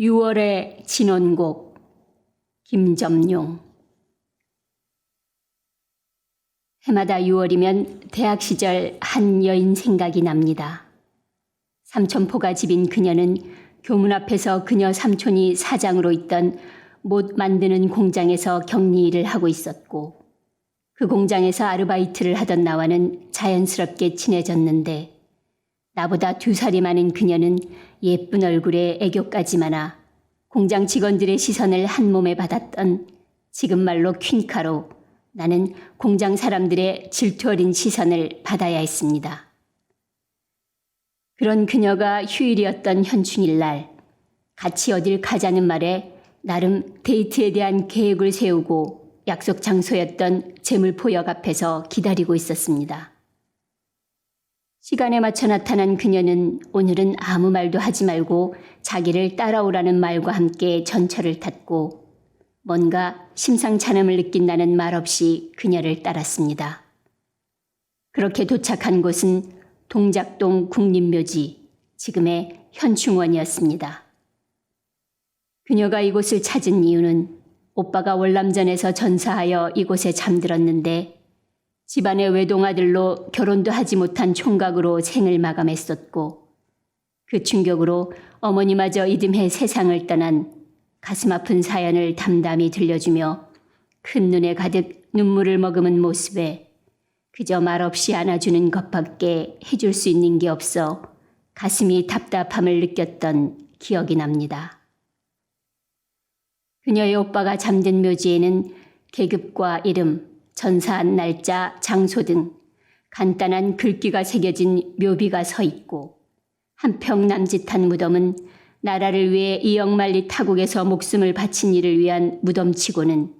6월의 진원곡 김점용 해마다 6월이면 대학 시절 한 여인 생각이 납니다. 삼촌포가 집인 그녀는 교문 앞에서 그녀 삼촌이 사장으로 있던 못 만드는 공장에서 격리 일을 하고 있었고 그 공장에서 아르바이트를 하던 나와는 자연스럽게 친해졌는데 나보다 두 살이 많은 그녀는 예쁜 얼굴에 애교까지 많아 공장 직원들의 시선을 한 몸에 받았던 지금 말로 퀸카로 나는 공장 사람들의 질투 어린 시선을 받아야 했습니다. 그런 그녀가 휴일이었던 현충일 날 같이 어딜 가자는 말에 나름 데이트에 대한 계획을 세우고 약속 장소였던 재물포역 앞에서 기다리고 있었습니다. 시간에 맞춰 나타난 그녀는 오늘은 아무 말도 하지 말고 자기를 따라오라는 말과 함께 전철을 탔고 뭔가 심상찮음을 느낀다는 말 없이 그녀를 따랐습니다. 그렇게 도착한 곳은 동작동 국립묘지, 지금의 현충원이었습니다. 그녀가 이곳을 찾은 이유는 오빠가 월남전에서 전사하여 이곳에 잠들었는데 집안의 외동아들로 결혼도 하지 못한 총각으로 생을 마감했었고 그 충격으로 어머니마저 이듬해 세상을 떠난 가슴 아픈 사연을 담담히 들려주며 큰 눈에 가득 눈물을 머금은 모습에 그저 말없이 안아주는 것밖에 해줄 수 있는 게 없어 가슴이 답답함을 느꼈던 기억이 납니다. 그녀의 오빠가 잠든 묘지에는 계급과 이름, 전사한 날짜, 장소 등 간단한 글귀가 새겨진 묘비가 서 있고 한평 남짓한 무덤은 나라를 위해 이영만리 타국에서 목숨을 바친 이를 위한 무덤치고는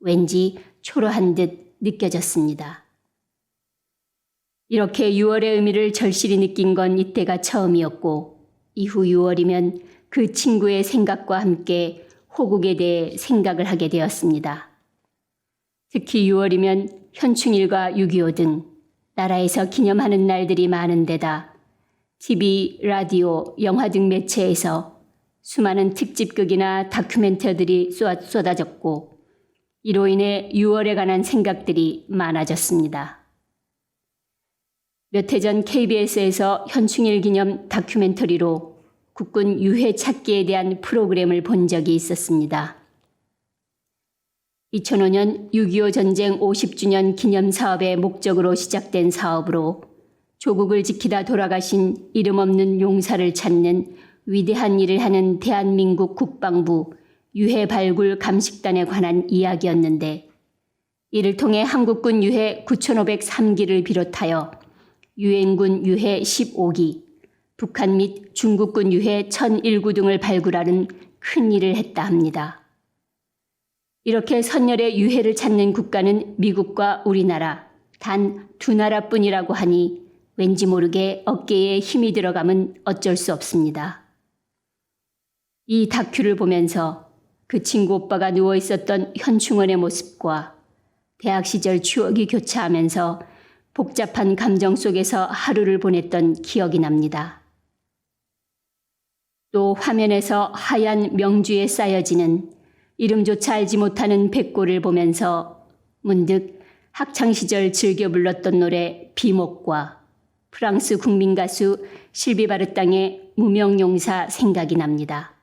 왠지 초라한 듯 느껴졌습니다. 이렇게 6월의 의미를 절실히 느낀 건 이때가 처음이었고 이후 6월이면 그 친구의 생각과 함께 호국에 대해 생각을 하게 되었습니다. 특히 6월이면 현충일과 6.25 등 나라에서 기념하는 날들이 많은 데다 TV, 라디오, 영화 등 매체에서 수많은 특집극이나 다큐멘터들이 쏟아졌고 이로 인해 6월에 관한 생각들이 많아졌습니다. 몇 해 전 KBS에서 현충일 기념 다큐멘터리로 국군 유해 찾기에 대한 프로그램을 본 적이 있었습니다. 2005년 6.25 전쟁 50주년 기념 사업의 목적으로 시작된 사업으로 조국을 지키다 돌아가신 이름 없는 용사를 찾는 위대한 일을 하는 대한민국 국방부 유해 발굴 감식단에 관한 이야기였는데 이를 통해 한국군 유해 9,503기를 비롯하여 유엔군 유해 15기, 북한 및 중국군 유해 1001구 등을 발굴하는 큰 일을 했다 합니다. 이렇게 선열의 유해를 찾는 국가는 미국과 우리나라 단 두 나라뿐이라고 하니 왠지 모르게 어깨에 힘이 들어가면 어쩔 수 없습니다. 이 다큐를 보면서 그 친구 오빠가 누워 있었던 현충원의 모습과 대학 시절 추억이 교차하면서 복잡한 감정 속에서 하루를 보냈던 기억이 납니다. 또 화면에서 하얀 명주에 쌓여지는 이름조차 알지 못하는 백골을 보면서 문득 학창시절 즐겨 불렀던 노래 비목과 프랑스 국민 가수 실비 바르땅의 무명용사 생각이 납니다.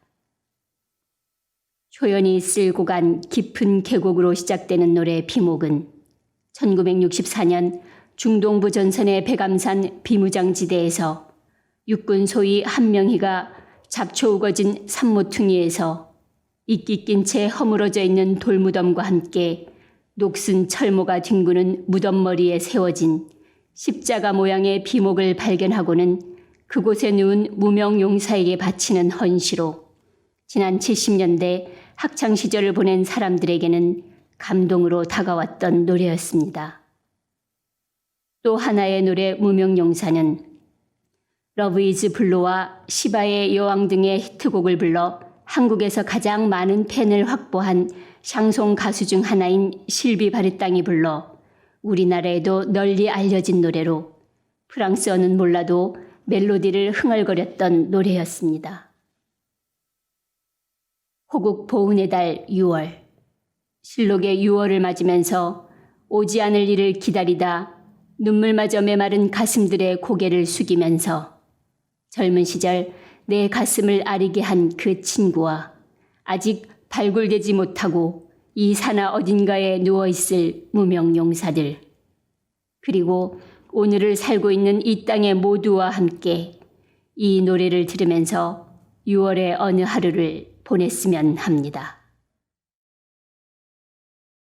초연이 쓸고 간 깊은 계곡으로 시작되는 노래 비목은 1964년 중동부 전선의 백암산 비무장지대에서 육군 소위 한명희가 잡초 우거진 산모퉁이에서 이끼 낀 채 허물어져 있는 돌무덤과 함께 녹슨 철모가 뒹구는 무덤머리에 세워진 십자가 모양의 비목을 발견하고는 그곳에 누운 무명 용사에게 바치는 헌시로 지난 70년대 학창 시절을 보낸 사람들에게는 감동으로 다가왔던 노래였습니다. 또 하나의 노래 무명 용사는 러브 이즈 블루와 시바의 여왕 등의 히트곡을 불러 한국에서 가장 많은 팬을 확보한 샹송 가수 중 하나인 실비 바르땅이 불러 우리나라에도 널리 알려진 노래로 프랑스어는 몰라도 멜로디를 흥얼거렸던 노래였습니다. 호국 보훈의 달 6월. 실록의 6월을 맞으면서 오지 않을 일을 기다리다 눈물마저 메마른 가슴들의 고개를 숙이면서 젊은 시절 내 가슴을 아리게 한 그 친구와 아직 발굴되지 못하고 이 산하 어딘가에 누워있을 무명 용사들 그리고 오늘을 살고 있는 이 땅의 모두와 함께 이 노래를 들으면서 6월의 어느 하루를 보냈으면 합니다.